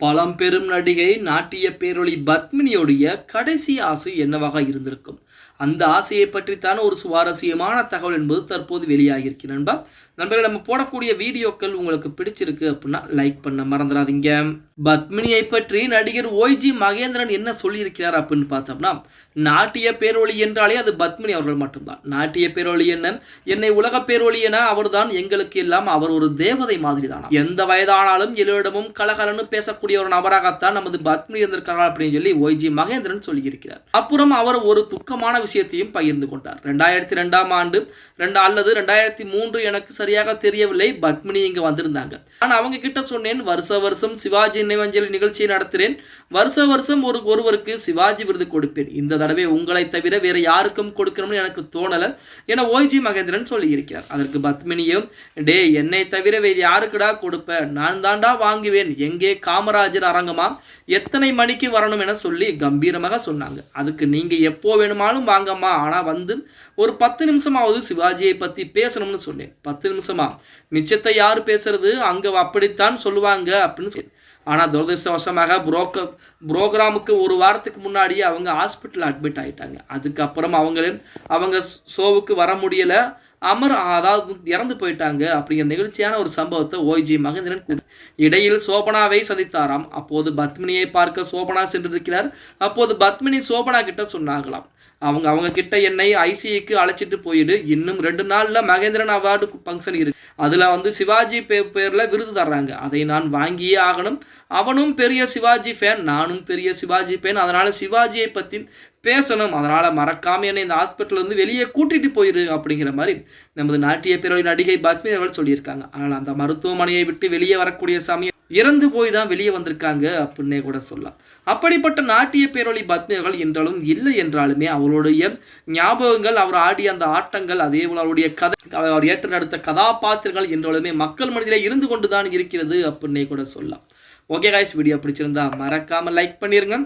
பழம்பெரும் நடிகை நாட்டிய பேரொளி பத்மினியுடைய கடைசி ஆசை என்னவாக இருந்திருக்கும்? அந்த ஆசையை பற்றித்தான ஒரு சுவாரஸ்யமான தகவல் என்பது தற்போது வெளியாகியிருக்கு நண்பா நண்பர்கள் நம்ம போடக்கூடிய வீடியோக்கள் உங்களுக்கு பிடிச்சிருக்கு அப்படின்னா லைக் பண்ண மறந்துடாதீங்க. பத்மினியை பற்றி நடிகர் ஓய்ஜி மகேந்திரன் என்ன சொல்லியிருக்கிறார் அப்படின்னு பார்த்தோம்னா நாட்டிய பேரொழி என்றாலே அது பத்மினி அவர்கள் மட்டும்தான். நாட்டிய பேரொழி என்ன? என்னை உலக பேரொழி என அவர்தான் எங்களுக்கு எல்லாம் அவர் ஒரு தேவதை மாதிரி தான் எந்த வயதானாலும் எல்லோரிடமும் கலகலன்னு பேசக்கூடிய ஒரு நபராகத்தான் நமது பத்மினி இருந்திருக்கிறார் அப்படின்னு சொல்லி ஓய்ஜி மகேந்திரன் சொல்லியிருக்கிறார். அப்புறம் அவர் ஒரு துக்கமான விஷயத்தையும் பகிர்ந்து கொண்டார். ரெண்டாயிரத்தி ரெண்டாம் ஆண்டு ரெண்டு அல்லது ரெண்டாயிரத்தி மூன்று எனக்கு சரியாக தெரியவில்லை. பத்மினி இங்க வந்திருந்தாங்க. நான் அவங்க கிட்ட சொன்னேன் வருஷ வருஷம் சிவாஜி நினைவஞ்சலி நிகழ்ச்சியை நடத்துகிறேன் வருஷ வருஷம் ஒரு ஒருவருக்கு சிவாஜி விருது கொடுப்பேன். இந்த தடவை உங்களை தவிர வேற யாருக்கும் கொடுக்கணும்னு எனக்கு தோணலை என ஓய்ஜி மகேந்திரன் சொல்லியிருக்கிறார். அதற்கு பத்மினியும் டே என்னை தவிர வேறு யாருக்குடா கொடுப்ப? நான் தாண்டா வாங்குவேன். எங்கே காமராஜர் அரங்கமா எத்தனை மணிக்கு வரணும் என சொல்லி கம்பீரமாக சொன்னாங்க. அதுக்கு நீங்க எப்போ வேணுமாலும் வாங்கம்மா. ஆனா வந்து ஒரு பத்து நிமிஷமாவது சிவாஜியை பத்தி பேசணும்னு சொன்னேன். பத்து நிமிஷமா? மிச்சத்தை யாரு பேசுறது? அங்க அப்படித்தான் சொல்லுவாங்க அப்படின்னு சொல்லி ஆனால் துரதிருஷ்டவசமாக புரோக்க புரோக்ராமுக்கு ஒரு வாரத்துக்கு முன்னாடியே அவங்க ஹாஸ்பிட்டலில் அட்மிட் ஆகிட்டாங்க அதுக்கப்புறம் அவங்களே அவங்க ஷோவுக்கு வர முடியல. அமர் அதாவது இறந்து போயிட்டாங்க அப்படிங்கிற நிகழ்ச்சியான ஒரு சம்பவத்தை ஓய்ஜி மகேந்திரன் இடையில் சோபனாவை சந்தித்தாராம். அப்போது பத்மினியை பார்க்க சோபனா சென்றிருக்கிறார். அப்போது பத்மினி சோபனா கிட்ட சொன்னாங்களாம். அவங்க அவங்க கிட்ட என்னை ஐசிஐக்கு அழைச்சிட்டு போயிடு. இன்னும் ரெண்டு நாள்ல மகேந்திரன் அவார்டு ஃபங்க்ஷன் இருக்கு. அதுல வந்து சிவாஜி பே பேர்ல விருது தர்றாங்க. அதை நான் வாங்கியே ஆகணும். அவனும் பெரிய சிவாஜி ஃபேன் நானும் பெரிய சிவாஜி ஃபேன் அதனால சிவாஜியை பத்தி பேசணும். அதனால் மறக்காமல் என்னை இந்த ஹாஸ்பிட்டல் வந்து வெளியே கூட்டிட்டு போயிரு அப்படிங்கிற மாதிரி நமது நாட்டிய பேரவை நடிகை பத்மினி அவர்கள் சொல்லியிருக்காங்க. ஆனால் அந்த மருத்துவமனையை விட்டு வெளியே வரக்கூடிய சமயம் இறந்து போய் தான் வெளியே வந்திருக்காங்க அப்படின்னே கூட சொல்லலாம். அப்படிப்பட்ட நாட்டிய பேரொழி பத்மி அவர்கள் என்றாலும் இல்லை என்றாலுமே அவருடைய ஞாபகங்கள் அவர் ஆடிய அந்த ஆட்டங்கள் அதே போல அவருடைய கதை அவர் ஏற்று நடத்த கதாபாத்திரங்கள் என்றாலுமே மக்கள் மனதிலே இருந்து கொண்டு தான் இருக்கிறது அப்படின்னே கூட சொல்லலாம். ஓகே காய்ஸ் வீடியோ பிடிச்சிருந்தா மறக்காமல் லைக் பண்ணிருங்க.